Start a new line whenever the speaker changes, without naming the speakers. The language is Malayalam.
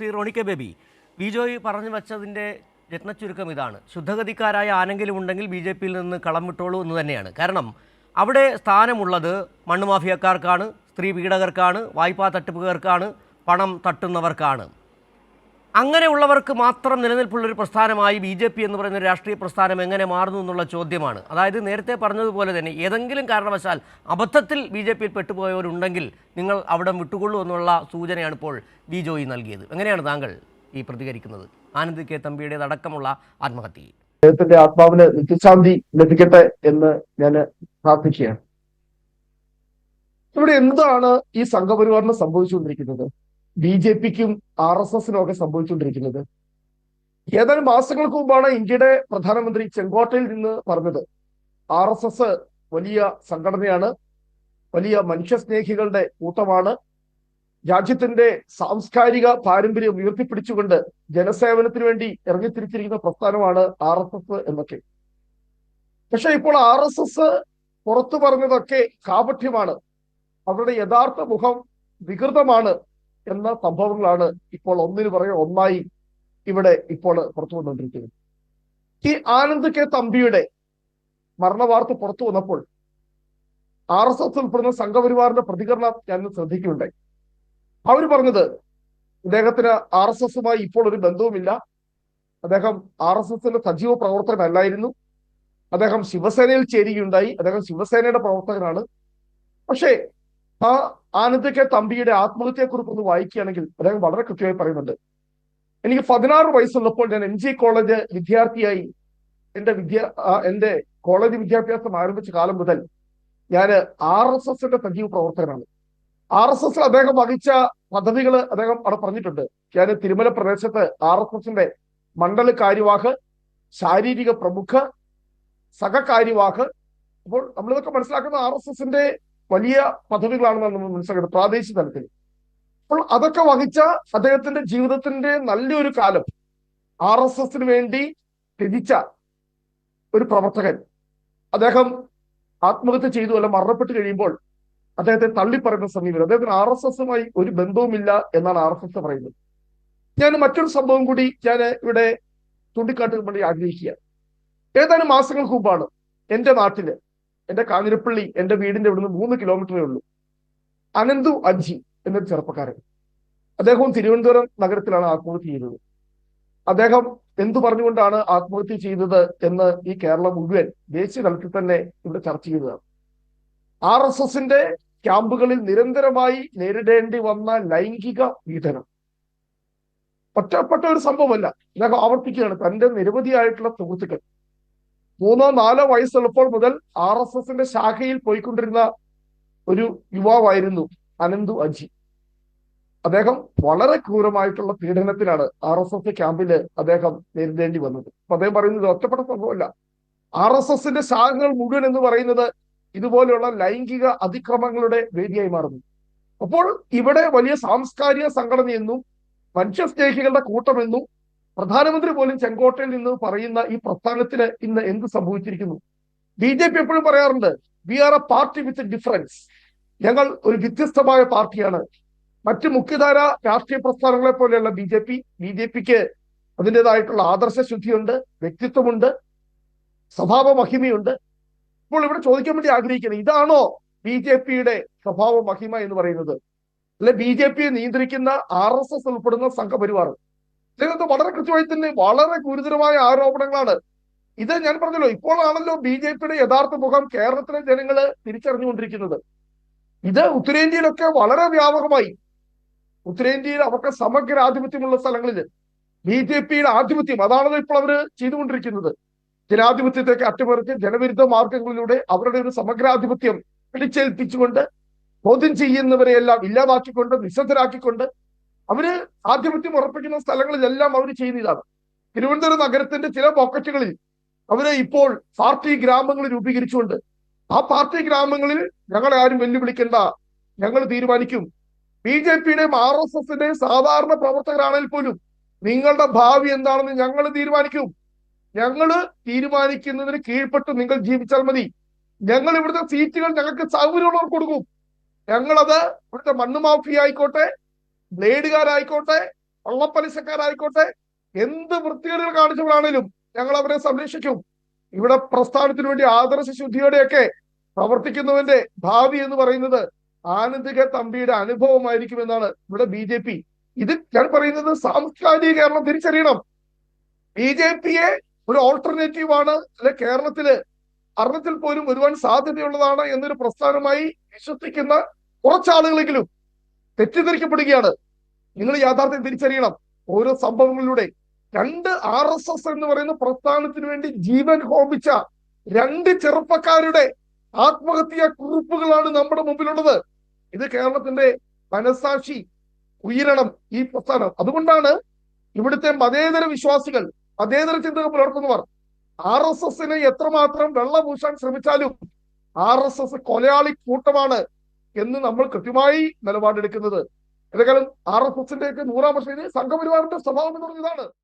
ശ്രീ റോണി കെ ബേബി ബിജോയ് പറഞ്ഞു വച്ചതിന്റെ രത്നച്ചുരുക്കം ഇതാണ്. ശുദ്ധഗതിക്കാരായ ആരെങ്കിലും ഉണ്ടെങ്കിൽ ബി ജെ പിയിൽ നിന്ന് കളം വിട്ടോളൂ എന്ന് തന്നെയാണ്. കാരണം അവിടെ സ്ഥാനമുള്ളത് മണ്ണ് മാഫിയക്കാർക്കാണ് സ്ത്രീ പീഡകർക്കാണ് വായ്പാ തട്ടിപ്പുകാർക്കാണ് പണം തട്ടുന്നവർക്കാണ്. അങ്ങനെയുള്ളവർക്ക് മാത്രം നിലനിൽപ്പുള്ളൊരു പ്രസ്ഥാനമായി ബി ജെ പി എന്ന് പറയുന്ന രാഷ്ട്രീയ പ്രസ്ഥാനം എങ്ങനെ മാറുന്നു എന്നുള്ള ചോദ്യമാണ്. അതായത് നേരത്തെ പറഞ്ഞതുപോലെ തന്നെ ഏതെങ്കിലും കാരണവശാൽ അബദ്ധത്തിൽ ബി ജെ പിയിൽ പെട്ടുപോയവരുണ്ടെങ്കിൽ നിങ്ങൾ അവിടെ വിട്ടുകൊള്ളൂ എന്നുള്ള സൂചനയാണ് ഇപ്പോൾ ബി ജോയി നൽകിയത്. എങ്ങനെയാണ് താങ്കൾ ഈ പ്രതികരിക്കുന്നത്? ആനന്ദ് കെ തമ്പിയുടേതടക്കമുള്ള ആത്മഹത്യ.
അദ്ദേഹത്തിന്റെ ആത്മാവിന് നിത്യശാന്തി ലഭിക്കട്ടെ എന്ന് ഞാൻ പ്രാർത്ഥിക്കുകയാണ്. ഇവിടെ എന്താണ് ഈ സംഘപരിവാറിന് സംഭവിച്ചുകൊണ്ടിരിക്കുന്നത്? ബി ജെ പിക്കും ആർ എസ് എസിനും ഒക്കെ സംഭവിച്ചുകൊണ്ടിരിക്കുന്നത്. ഏതാനും മാസങ്ങൾക്ക് മുമ്പാണ് ഇന്ത്യയുടെ പ്രധാനമന്ത്രി ചെങ്കോട്ടയിൽ നിന്ന് പറഞ്ഞത് ആർ എസ് എസ് വലിയ സംഘടനയാണ് വലിയ മനുഷ്യസ്നേഹികളുടെ കൂട്ടമാണ് രാജ്യത്തിന്റെ സാംസ്കാരിക പാരമ്പര്യം ഉയർത്തിപ്പിടിച്ചുകൊണ്ട് ജനസേവനത്തിന് വേണ്ടി ഇറങ്ങിത്തിരിച്ചിരിക്കുന്ന പ്രസ്ഥാനമാണ് ആർ എസ് എസ് എന്നൊക്കെ. പക്ഷെ ഇപ്പോൾ ആർ എസ് എസ് പുറത്തു പറഞ്ഞതൊക്കെ കാപഠ്യമാണ്. അവരുടെ യഥാർത്ഥ മുഖം വികൃതമാണ്. എന്ന സംഭവങ്ങളാണ് ഇപ്പോൾ ഒന്നിന് പറയും ഒന്നായി ഇവിടെ ഇപ്പോൾ പുറത്തു വന്നുകൊണ്ടിരിക്കുന്നത്. ഈ ആനന്ദ് കെ തമ്പിയുടെ മരണവാർത്ത പുറത്തു വന്നപ്പോൾ ആർ എസ് എസ് ഉൾപ്പെടുന്ന സംഘപരിവാറിന്റെ പ്രതികരണം ഞാൻ ശ്രദ്ധിക്കുകയുണ്ടായി അവർ പറഞ്ഞത് ഇദ്ദേഹത്തിന് ആർ എസ് എസുമായി ഇപ്പോൾ ഒരു ബന്ധവുമില്ല. അദ്ദേഹം ആർ എസ് എസിന്റെ സജീവ പ്രവർത്തകനല്ലായിരുന്നു. അദ്ദേഹം ശിവസേനയിൽ ചേരുകയുണ്ടായി. അദ്ദേഹം ശിവസേനയുടെ പ്രവർത്തകനാണ്. പക്ഷേ ആ ആനന്ദ് കെ തമ്പിയുടെ ആത്മഹത്യയെക്കുറിച്ച് ഒന്ന് വായിക്കുകയാണെങ്കിൽ അദ്ദേഹം വളരെ കൃത്യമായി പറയുന്നുണ്ട്. എനിക്ക് പതിനാറ് വയസ്സുള്ളപ്പോൾ ഞാൻ എം ജി കോളേജ് വിദ്യാർത്ഥിയായി. എന്റെ വിദ്യ എന്റെ കോളേജ് വിദ്യാഭ്യാസം ആരംഭിച്ച കാലം മുതൽ ഞാൻ ആർ എസ് എസിന്റെ സജീവ പ്രവർത്തകനാണ്. ആർ എസ് എസിൽ അദ്ദേഹം വഹിച്ച പദവികൾ അദ്ദേഹം അവിടെ പറഞ്ഞിട്ടുണ്ട്. ഞാൻ തിരുമല പ്രദേശത്ത് ആർ എസ് എസിന്റെ മണ്ഡല കാര്യവാഹ് ശാരീരിക പ്രമുഖ സഹകാര്യവാഹ് അപ്പോൾ നമ്മളിതൊക്കെ മനസ്സിലാക്കുന്ന ആർ എസ് എസിന്റെ വലിയ പദവികളാണ് നമ്മൾ മനസ്സിലാക്കുന്നത് പ്രാദേശിക തലത്തിൽ. അപ്പോൾ അതൊക്കെ വഹിച്ച അദ്ദേഹത്തിന്റെ ജീവിതത്തിന്റെ നല്ലൊരു കാലം ആർ എസ് എസിന് വേണ്ടി ത്യജിച്ച ഒരു പ്രവർത്തകൻ. അദ്ദേഹം ആത്മഹത്യ ചെയ്തു അല്ല മരണപ്പെട്ട് കഴിയുമ്പോൾ അദ്ദേഹത്തെ തള്ളിപ്പറയുന്ന സമീപനം. അദ്ദേഹത്തിന് ആർ എസ് എസുമായി ഒരു ബന്ധവുമില്ല എന്നാണ് ആർ എസ് എസ് പറയുന്നത്. ഞാൻ മറ്റൊരു സംഭവം കൂടി ഞാൻ ഇവിടെ ചൂണ്ടിക്കാട്ടാൻ വേണ്ടി ആഗ്രഹിക്കുക ഏതാനും മാസങ്ങൾക്ക് മുമ്പാണ് എന്റെ നാട്ടിൽ എന്റെ കാഞ്ഞിരപ്പള്ളി എന്റെ വീടിന്റെ ഇവിടുന്ന് മൂന്ന് കിലോമീറ്ററേ ഉള്ളൂ. അനന്തു അജി എന്നൊരു ചെറുപ്പക്കാരൻ. അദ്ദേഹവും തിരുവനന്തപുരം നഗരത്തിലാണ് ആത്മഹത്യ ചെയ്തത്. അദ്ദേഹം എന്തു പറഞ്ഞുകൊണ്ടാണ് ആത്മഹത്യ ചെയ്തത് എന്ന് ഈ കേരളം മുഴുവൻ ദേശീയ തലത്തിൽ തന്നെ ഇവിടെ ചർച്ച ചെയ്തതാണ്. ആർ എസ് എസിന്റെ ക്യാമ്പുകളിൽ നിരന്തരമായി നേരിടേണ്ടി വന്ന ലൈംഗിക പീഡനം. ഒറ്റപ്പെട്ട ഒരു സംഭവമല്ല. ഇതൊക്കെ ആവർത്തിക്കുകയാണ്. തന്റെ നിരവധിയായിട്ടുള്ള സുഹൃത്തുക്കൾ മൂന്നോ നാലോ വയസ്സുള്ളപ്പോൾ മുതൽ ആർ എസ് എസിന്റെ ശാഖയിൽ പോയിക്കൊണ്ടിരുന്ന ഒരു യുവാവായിരുന്നു അനന്തു അജി. അദ്ദേഹം വളരെ ക്രൂരമായിട്ടുള്ള പീഡനത്തിലാണ് ആർ എസ് എസ് ക്യാമ്പിൽ അദ്ദേഹം നേരിടേണ്ടി വന്നത്. അപ്പൊ അദ്ദേഹം പറയുന്നത് ഒറ്റപ്പെട്ട സംഭവമല്ല. ആർ എസ് എസിന്റെ ശാഖകൾ മുഴുവൻ എന്ന് പറയുന്നത് ഇതുപോലെയുള്ള ലൈംഗിക അതിക്രമങ്ങളുടെ വേദിയായി മാറുന്നു. അപ്പോൾ ഇവിടെ വലിയ സാംസ്കാരിക സംഘടനയെന്നും മനുഷ്യസ്നേഹികളുടെ കൂട്ടമെന്നും പ്രധാനമന്ത്രി പോലും ചെങ്കോട്ടയിൽ നിന്ന് പറയുന്ന ഈ പ്രസ്ഥാനത്തിന് ഇന്ന് എന്ത് സംഭവിച്ചിരിക്കുന്നു? ബി ജെ പി എപ്പോഴും പറയാറുണ്ട് we are a party with difference ഞങ്ങൾ ഒരു വ്യത്യസ്തമായ പാർട്ടിയാണ്. മറ്റ് മുഖ്യധാര രാഷ്ട്രീയ പ്രസ്ഥാനങ്ങളെ പോലെയുള്ള B J P. B J പിക്ക് അതിന്റെതായിട്ടുള്ള ആദർശ ശുദ്ധിയുണ്ട് വ്യക്തിത്വമുണ്ട് സ്വഭാവ മഹിമയുണ്ട് ഇപ്പോൾ ഇവിടെ ചോദിക്കാൻ വേണ്ടി ആഗ്രഹിക്കുന്നത് ഇതാണോ ബി ജെ പിയുടെ സ്വഭാവ മഹിമ എന്ന് പറയുന്നത്? അല്ലെ ബി ജെ പിയെ നിയന്ത്രിക്കുന്ന ആർ എസ് എസ് ഉൾപ്പെടുന്ന സംഘപരിവാർ ഇതിനകത്ത് വളരെ കൃത്യമായി തന്നെ വളരെ ഗുരുതരമായ ആരോപണങ്ങളാണ്. ഇത് ഞാൻ പറഞ്ഞല്ലോ ഇപ്പോഴാണല്ലോ ബി ജെ പിയുടെ യഥാർത്ഥ മുഖം കേരളത്തിലെ ജനങ്ങൾ തിരിച്ചറിഞ്ഞുകൊണ്ടിരിക്കുന്നത്. ഇത് ഉത്തരേന്ത്യയിലൊക്കെ വളരെ വ്യാപകമായി. ഉത്തരേന്ത്യയിൽ അവർക്ക് സമഗ്ര ആധിപത്യമുള്ള സ്ഥലങ്ങളിൽ ബി ജെ പിയുടെ ആധിപത്യം അതാണല്ലോ ഇപ്പോൾ അവർ ചെയ്തുകൊണ്ടിരിക്കുന്നത്. ജനാധിപത്യത്തേക്ക് അട്ടിമറിച്ച് ജനവിരുദ്ധ മാർഗങ്ങളിലൂടെ അവരുടെ ഒരു സമഗ്രാധിപത്യം പിടിച്ചേൽപ്പിച്ചുകൊണ്ട് ചോദ്യം ചെയ്യുന്നവരെയെല്ലാം ഇല്ലാതാക്കിക്കൊണ്ട് നിശബ്ദരാക്കിക്കൊണ്ട് അവർ ആധിപത്യം ഉറപ്പിക്കുന്ന സ്ഥലങ്ങളിലെല്ലാം അവർ ചെയ്യുന്ന ഇതാണ് തിരുവനന്തപുരം നഗരത്തിന്റെ ചില പോക്കറ്റുകളിൽ അവർ ഇപ്പോൾ പാർട്ടി ഗ്രാമങ്ങൾ രൂപീകരിച്ചുകൊണ്ട് ആ പാർട്ടി ഗ്രാമങ്ങളിൽ ഞങ്ങൾ ആരും വെല്ലുവിളിക്കേണ്ട ഞങ്ങൾ തീരുമാനിക്കും. ബി ജെ പിയുടെയും ആർ എസ് എസിന്റെയും സാധാരണ പ്രവർത്തകരാണെങ്കിൽ പോലും നിങ്ങളുടെ ഭാവി എന്താണെന്ന് ഞങ്ങൾ തീരുമാനിക്കും. ഞങ്ങൾ തീരുമാനിക്കുന്നതിന് കീഴ്പ്പെട്ട് നിങ്ങൾ ജീവിച്ചാൽ മതി. ഞങ്ങൾ ഇവിടുത്തെ സീറ്റുകൾ ഞങ്ങൾക്ക് സൗകര്യമുള്ളവർ കൊടുക്കും. ഞങ്ങളത് ഇവിടുത്തെ മണ്ണ് മാഫിയ ആയിക്കോട്ടെ ബ്ലേഡുകാരായിക്കോട്ടെ വള്ളപ്പലിശക്കാരായിക്കോട്ടെ എന്ത് വൃത്തികേടുകൾ കാണിച്ചവരാണേലും ഞങ്ങൾ അവരെ സംരക്ഷിക്കും. ഇവിടെ പ്രസ്ഥാനത്തിന് വേണ്ടി ആദർശ ശുദ്ധിയോടെയൊക്കെ പ്രവർത്തിക്കുന്നവന്റെ ഭാവി എന്ന് പറയുന്നത് ആനന്ദിക തമ്പിയുടെ അനുഭവമായിരിക്കും എന്നാണ് ഇവിടെ ബി ജെ പി. ഇത് ഞാൻ പറയുന്നത് സാംസ്കാരിക കേരളം തിരിച്ചറിയണം. ബി ജെ പിയെ ഒരു ഓൾട്ടർനേറ്റീവ് ആണ് അല്ലെ കേരളത്തിൽ അർണത്തിൽ പോലും വരുവാൻ സാധ്യതയുള്ളതാണ് എന്നൊരു പ്രസ്ഥാനമായി വിശ്വസിക്കുന്ന കുറച്ചാളുകളെങ്കിലും തെറ്റിദ്ധരിക്കപ്പെടുകയാണ്. നിങ്ങൾ യാഥാർത്ഥ്യം തിരിച്ചറിയണം. ഓരോ സംഭവങ്ങളിലൂടെ രണ്ട് ആർ എസ് എസ് എന്ന് പറയുന്ന പ്രസ്ഥാനത്തിന് വേണ്ടി ജീവൻ ഹോമിച്ച രണ്ട് ചെറുപ്പക്കാരുടെ ആത്മഹത്യ കുറിപ്പുകളാണ് നമ്മുടെ മുമ്പിലുള്ളത്. ഇത് കേരളത്തിന്റെ മനസാക്ഷി ഉയരണം ഈ പ്രസ്ഥാനം. അതുകൊണ്ടാണ് ഇവിടുത്തെ മതേതര വിശ്വാസികൾ മതേതര ചിന്തകൾ പുലർത്തുന്നവർ ആർ എസ് എസിനെ എത്രമാത്രം വെള്ളപൂശാൻ ശ്രമിച്ചാലും ആർ എസ് എസ് കൊലയാളി കൂട്ടമാണ് എന്ന് നമ്മൾ കൃത്യമായി നിലപാടെടുക്കുന്നത്. ഏതായാലും ആർ എസ് എസിന്റെ ഒക്കെ നൂറാം വർഷം സംഘപരിവാറിന്റെ സ്വഭാവം എന്ന് പറഞ്ഞതാണ്.